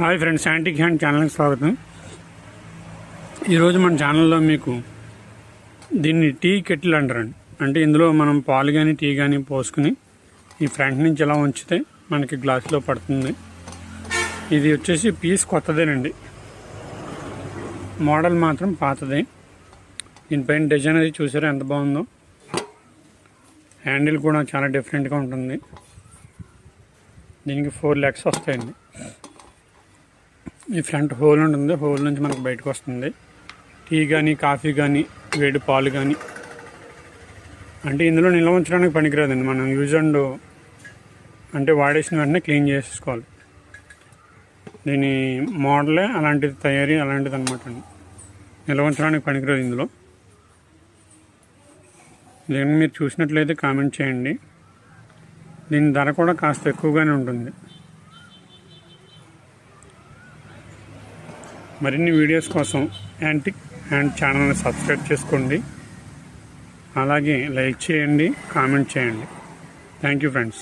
Hi friends antique hand ఛానల్కి స్వాగతం. ఈరోజు మన ఛానల్లో మీకు దీన్ని టీ కెటిల్ అంటారండి. అంటే ఇందులో మనం పాలు కానీ టీ కానీ పోసుకుని ఈ ఫ్రంట్ నుంచి ఎలా ఉంచితే మనకి గ్లాసులో పడుతుంది. ఇది వచ్చేసి పీస్ కొత్తదేనండి. మోడల్ మాత్రం పాతదే. దీనిపైన డిజైన్ అది చూసారా ఎంత బాగుందో? హ్యాండిల్ కూడా చాలా డిఫరెంట్గా ఉంటుంది. దీనికి ఫోర్ ల్యాక్స్ వస్తాయండి. ఈ ఫ్రంట్ హోల్ ఉంటుంది. హోల్ నుంచి మనకు బయటకు వస్తుంది. టీ కానీ కాఫీ కానీ వేడి పాలు కానీ అంటే ఇందులో నిల్వ ఉంచడానికి పనికిరాదండి. మనం యూజ్ అండ్ అంటే వాడేసిన వెంటనే క్లీన్ చేసుకోవాలి దీని మోడలే అలాంటిది తయారీ అలాంటిది అనమాట అండి. నిల్వ ఉంచడానికి పనికిరాదు ఇందులో. దీన్ని మీరు చూసినట్లయితే కామెంట్ చేయండి. దీని ధర కూడా కాస్త ఎక్కువగానే ఉంటుంది. మరిన్ని వీడియోస్ కోసం యాంటిక్ హ్యాండ్ ఛానల్ని సబ్స్క్రైబ్ చేసుకోండి. అలాగే లైక్ చేయండి కామెంట్ చేయండి. Thank you friends